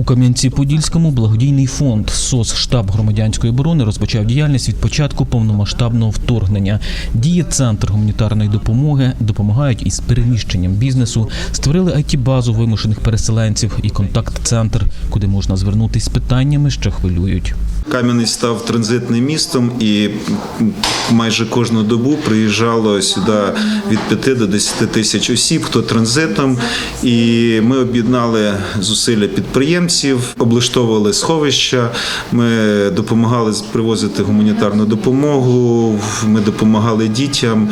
У Кам'янці-Подільському благодійний фонд СОС штаб громадянської оборони розпочав діяльність від початку повномасштабного вторгнення. Діє центр гуманітарної допомоги, допомагають із переміщенням бізнесу, створили it базу вимушених переселенців і контакт-центр, куди можна звернутися з питаннями, що хвилюють. Кам'янець став транзитним містом, і майже кожну добу приїжджало сюди від 5 до 10 тисяч осіб, хто транзитом. І ми об'єднали зусилля підприємців, облаштовували сховища. Ми допомагали привозити гуманітарну допомогу. Ми допомагали дітям.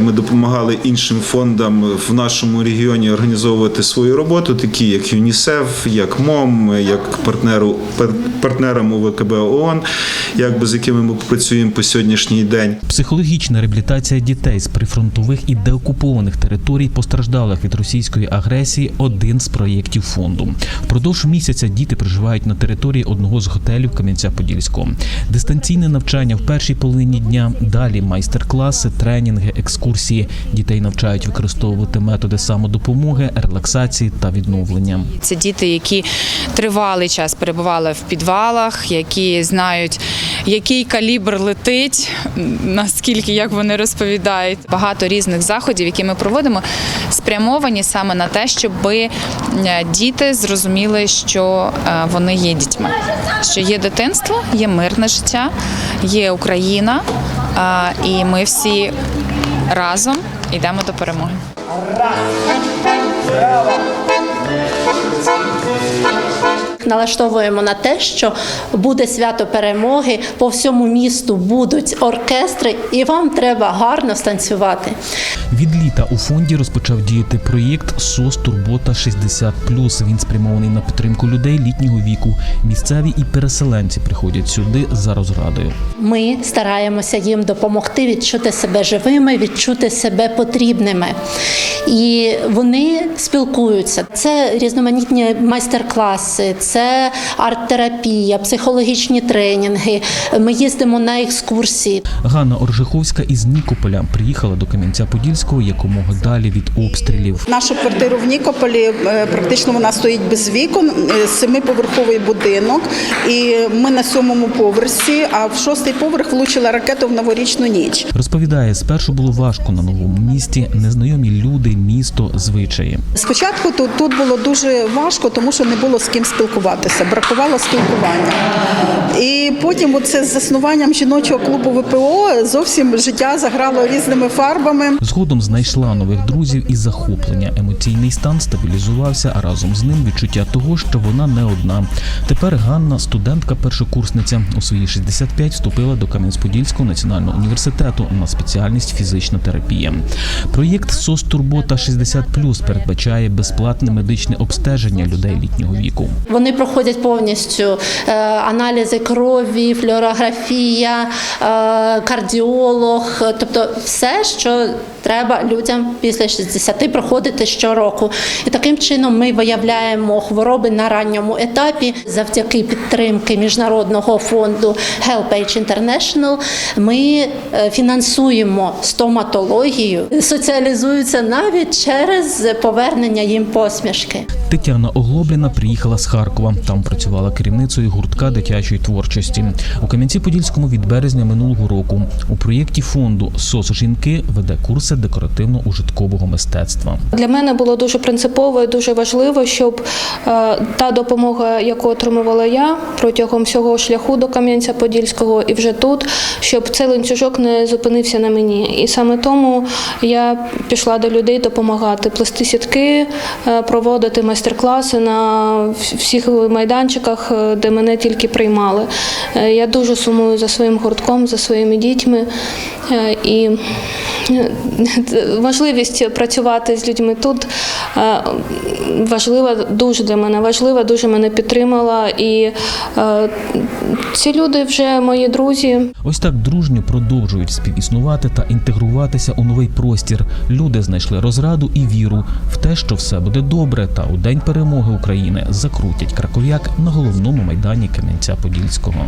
Ми допомагали іншим фондам в нашому регіоні організовувати свою роботу, такі як ЮНІСЕФ, як МОМ, як партнеру пар- партнерам УВКБ ООН, якби з якими ми працюємо по сьогоднішній день. Психологічна реабілітація дітей з прифронтових і деокупованих територій, постраждалих від російської агресії, один з проєктів фонду. Впродовж місяця діти проживають на території одного з готелів Кам'янця-Подільського. Дистанційне навчання в першій половині дня, далі майстер-класи, тренінги, екскурсії. Дітей навчають використовувати методи самодопомоги, релаксації та відновлення. Це діти, які тривалий час перебували в підвалах, які знають, який калібр летить, наскільки як вони розповідають. Багато різних заходів, які ми проводимо, спрямовані саме на те, щоб діти зрозуміли, що е, вони є дітьми, що є дитинство, є мирне життя, є Україна, е, і ми всі разом йдемо до перемоги. Налаштовуємо на те, що буде свято перемоги, по всьому місту будуть оркестри, і вам треба гарно станцювати. Від літа у фонді розпочав діяти проєкт СОС Турбота 60 Він спрямований на підтримку людей літнього віку. Місцеві і переселенці приходять сюди за розрадою. Ми стараємося їм допомогти відчути себе живими, відчути себе потрібними. І вони спілкуються. Це різноманітні майстер-класи, це арт-терапія, психологічні тренінги. Ми їздимо на екскурсії. Ганна Оржиховська із Нікополя приїхала до Кам'янця-Подільського якомога далі від обстрілів. Нашу квартиру в Нікополі е, практично вона стоїть без вікон, е, семиповерховий будинок. І ми на сьомому поверсі, а в шостий поверх влучила ракета в новорічну ніч. Розповідає, спершу було важко на новому місті, незнайомі люди, місто, звичаї. Спочатку тут, тут було дуже важко, тому що не було з ким спілкуватися, бракувало спілкування. І потім, оце з заснуванням жіночого клубу ВПО, зовсім життя заграло різними фарбами. Згодом знайшла нових друзів і захоплення. Емоційний стан стабілізувався, а разом з ним відчуття того, що вона не одна. Тепер Ганна, студентка-першокурсниця, у свої 65 вступила до Кам'янець-Подільського національного університету на спеціальність фізична терапія. Проєкт СОС Турбота 60 передбачає безплатне медичне обстеження людей літнього віку. Вони проходять повністю е, аналізи крові, флюорографія, е, кардіолог, е, тобто все, що треба людям після 60 проходити щороку. І таким чином ми виявляємо хвороби на ранньому етапі. Завдяки підтримки міжнародного фонду HelpAge International ми фінансуємо стоматологію, соціалізуються навіть через повернення їм посмішки. Тетяна Оглобліна приїхала з Харкова. Там працювала керівницею гуртка дитячої творчості. У Кам'янці-Подільському від березня минулого року у проєкті фонду СОС жінки веде курси декоративно-ужиткового мистецтва. Для мене було дуже принципово і дуже важливо, щоб е, та допомога, яку отримувала я протягом всього шляху до Кам'янця-Подільського і вже тут, щоб цей ланцюжок не зупинився на мені. І саме тому я пішла до людей допомагати, плести сітки, е, проводити майстер-класи на всіх майданчиках, е, де мене тільки приймали. Е, Я дуже сумую за своїм гуртком, за своїми дітьми. Е, І можливість працювати з людьми тут важлива дуже для мене, важлива, дуже мене підтримала. І ці люди вже мої друзі. Ось так дружньо продовжують співіснувати та інтегруватися у новий простір. Люди знайшли розраду і віру в те, що все буде добре, та у день перемоги України закрутять краков'як на головному майдані Кам'янця-Подільського.